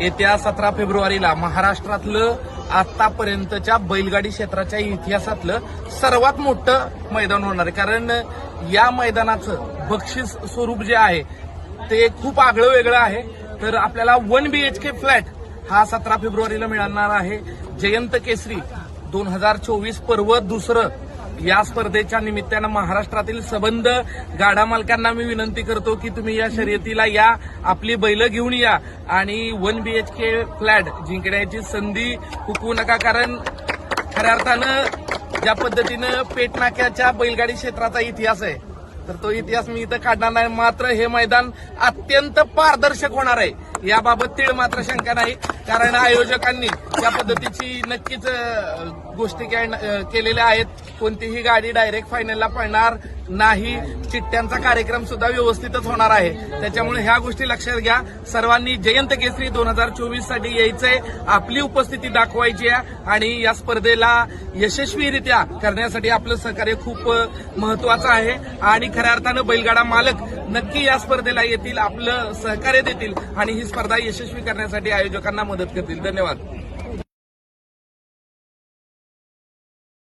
येत्या सतरा फेब्रुवारीला महाराष्ट्रातलं आतापर्यंतच्या बैलगाडी क्षेत्राच्या इतिहासातलं सर्वात मोठं मैदान होणार आहे. कारण या मैदानाचं बक्षीस स्वरूप जे आहे ते खूप आगळं वेगळं आहे. तर आपल्याला वन बीएचके फ्लॅट हा सतरा फेब्रुवारीला मिळणार आहे. जयंत केसरी दोन हजार चोवीस पर्व दुसरं या स्पर्धेच्या निमित्तानं महाराष्ट्रातील सबंध गाडा मालकांना मी विनंती करतो की तुम्ही या शर्यतीला या आपली बैल घेऊन या आणि वन बीएचके फ्लॅट जिंकण्याची संधी हुकवू नका. कारण खऱ्या अर्थानं ज्या पद्धतीनं पेटनाक्याच्या बैलगाडी क्षेत्राचा इतिहास आहे तर तो इतिहास मी इथं काढणार नाही. मात्र हे मैदान अत्यंत पारदर्शक होणार आहे. याबाबत तीळ मात्र शंका नाही कारण आयोजकांनी या पद्धतीची नक्कीच गोष्टी काय- केलेल्या आहेत कोणतीही गाडी डायरेक्ट फायनलला पळणार नाही चिठ्ठ्यांचा कार्यक्रम सुद्धा व्यवस्थितच होणार आहे. त्याच्यामुळे ह्या गोष्टी लक्षात घ्या. सर्वांनी जयंत केसरी दोन हजार चोवीससाठी यायचंय आपली उपस्थिती दाखवायची आहे आणि या स्पर्धेला यशस्वीरित्या करण्यासाठी आपलं सहकार्य खूप महत्वाचं आहे. आणि खऱ्या अर्थानं बैलगाडा मालक नक्की या स्पर्धेला येतील आपलं सहकार्य देतील आणि ही स्पर्धा यशस्वी करण्यासाठी आयोजकांना मदत करतील. धन्यवाद.